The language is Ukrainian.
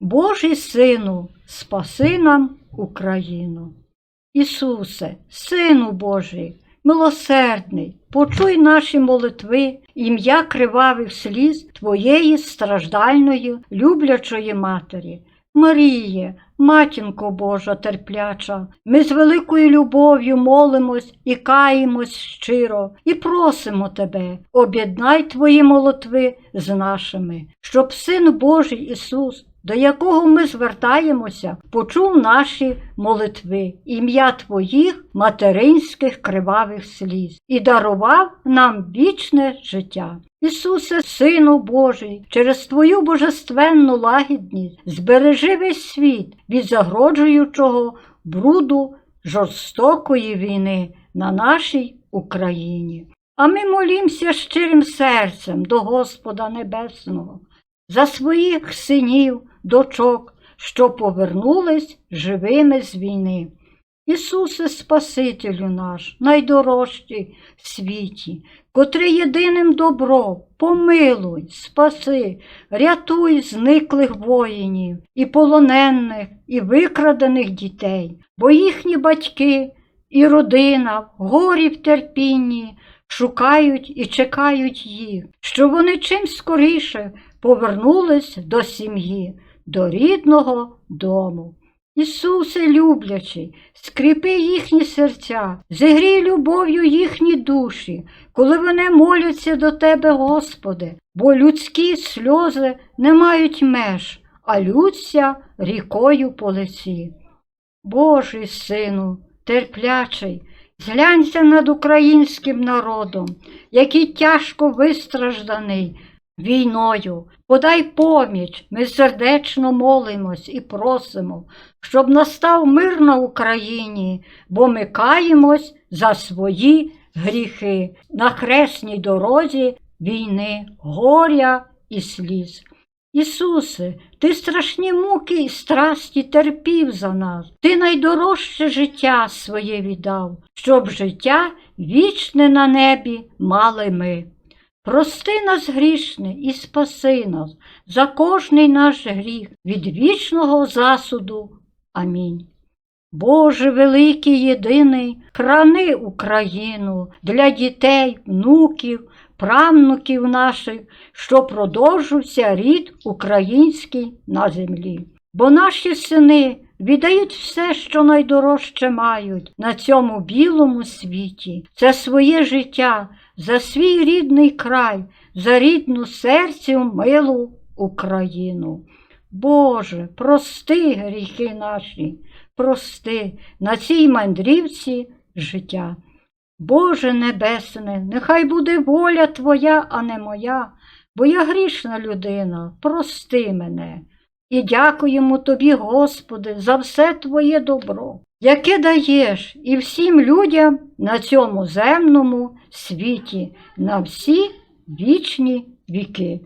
Божий Сину, спаси нам Україну. Ісусе, Сину Божий, милосердний, почуй наші молитви, ім'я кривавих сліз Твоєї страждальної, люблячої Матері. Маріє, матінко Божа терпляча, ми з великою любов'ю молимось і каємось щиро, і просимо Тебе, об'єднай Твої молитви з нашими, щоб Син Божий Ісус, до якого ми звертаємося, почув наші молитви, ім'я Твоїх материнських кривавих сліз і дарував нам вічне життя. Ісусе, Сину Божий, через Твою божественну лагідність збережи весь світ від загроджуючого бруду жорстокої війни на нашій Україні. А ми молімося щирим серцем до Господа Небесного за своїх синів, дочок, що повернулись живими з війни. Ісусе Спасителю наш, найдорожчий в світі, котрий єдиним добро, помилуй, спаси, рятуй зниклих воїнів, і полонених, і викрадених дітей, бо їхні батьки і родина в горі в терпінні шукають і чекають їх, щоб вони чим скоріше повернулись до сім'ї, до рідного дому. Ісусе, люблячий, скріпи їхні серця, зігрій любов'ю їхні душі, коли вони моляться до Тебе, Господи, бо людські сльози не мають меж, а лються рікою по лиці. Божий сину, терплячий, зглянься над українським народом, який тяжко вистражданий війною. Подай поміч, ми сердечно молимось і просимо, щоб настав мир на Україні, бо ми каємось за свої гріхи на хресній дорозі війни, горя і сліз. Ісусе, ти страшні муки і страсті терпів за нас, ти найдорожче життя своє віддав, щоб життя вічне на небі мали ми. Прости нас грішне і спаси нас за кожний наш гріх від вічного засуду. Амінь. Боже великий єдиний, храни Україну для дітей, внуків, правнуків наших, що продовжився рід український на землі. Бо наші сини віддають все, що найдорожче мають на цьому білому світі, це своє життя, за свій рідний край, за рідну серцю милу Україну. Боже, прости гріхи наші, прости на цій мандрівці життя. Боже Небесне, нехай буде воля Твоя, а не моя, бо я грішна людина, прости мене. І дякуємо Тобі, Господи, за все Твоє добро, яке даєш і всім людям на цьому земному світі, на всі вічні віки.